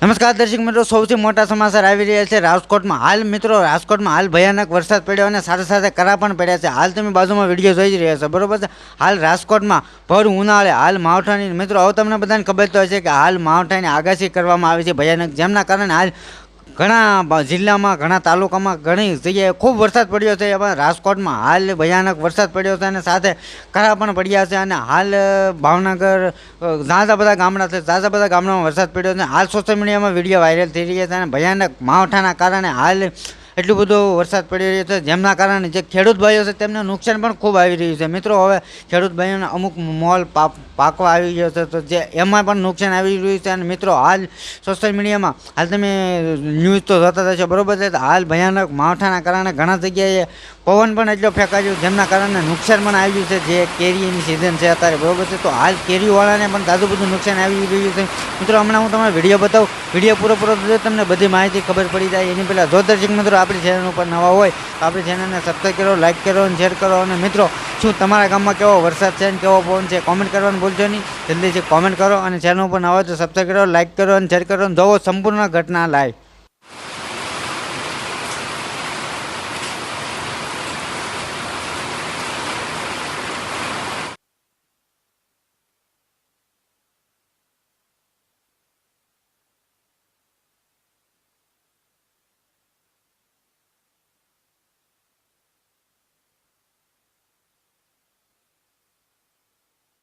નમસ્કાર દર્શક મિત્રો, સૌથી મોટા સમાચાર આવી રહ્યા છે રાજકોટમાં. હાલ મિત્રો, રાજકોટમાં હાલ ભયાનક વરસાદ પડ્યો અને સાથે સાથે કરા પણ પડ્યા છે. હાલ તમે બાજુમાં વીડિયો જોઈ જ રહ્યા છો, બરોબર છે? હાલ રાજકોટમાં ભર ઉનાળે, હાલ માવઠાની મિત્રો, હવે તમને બધાને ખબર તો હશે કે હાલ માવઠાની આગાહી કરવામાં આવી છે ભયાનક. જેમના કારણે હાલ ઘણા જિલ્લામાં, ઘણા તાલુકામાં ઘણી જગ્યાએ ખૂબ વરસાદ પડ્યો છે. એમાં રાજકોટમાં હાલ ભયાનક વરસાદ પડ્યો છે અને સાથે કરા પણ પડ્યા છે અને હાલ ભાવનગર ઝાઝા બધા ગામડા છે. ઝાઝા બધા ગામડામાં વરસાદ પડ્યો છે. હાલ સોશિયલ મીડિયામાં વીડિયો વાયરલ થઈ રહ્યા છે અને ભયાનક માવઠાના કારણે હાલ એટલું બધું વરસાદ પડી રહ્યો છે. જેમના કારણે જે ખેડૂત ભાઈઓ છે તેમને નુકસાન પણ ખૂબ આવી રહ્યું છે. મિત્રો, હવે ખેડૂત ભાઈઓને અમુક મોલ પાક, પાકવા આવી ગયો છે. તો જે એમાં પણ નુકસાન આવી રહ્યું છે. અને મિત્રો, હાલ સોશિયલ મીડિયામાં હાલ તમે ન્યૂઝ તો જોતા થશો બરોબર છે? હાલ ભયાનક માવઠાના કારણે ઘણા જગ્યાએ પવન પણ એટલો ફેંકાયો, જેમના કારણે નુકસાન પણ આવ્યું છે. જે કેરીની સિઝન છે અત્યારે, બરોબર છે? તો હાલ કેરીવાળાને પણ તાજું બધું નુકસાન આવી રહ્યું છે. મિત્રો, હમણાં હું તમને વીડિયો બતાવું. વીડિયો પૂરો પૂરો જોજો, તમને બધી માહિતી ખબર પડી જાય. એની પહેલાં જો દર્શક મિત્રો આપણી ચેનલ ઉપર નવા હોય, તો આપણી ચેનલને સબસ્ક્રાઈબ કરો લાઇક કરો અને શેર કરો. અને મિત્રો, શું તમારા ગામમાં કેવો વરસાદ છે અને કેવો પવન છે કોમેન્ટ કરવાનું ભૂલશો નહીં. જલ્દીથી કોમેન્ટ કરો અને ચેનલ ઉપર નવા હોય તો સબસ્ક્રાઈબ કરો લાઇક કરો અને શેર કરો અને જોવો સંપૂર્ણ ઘટના લાઈવ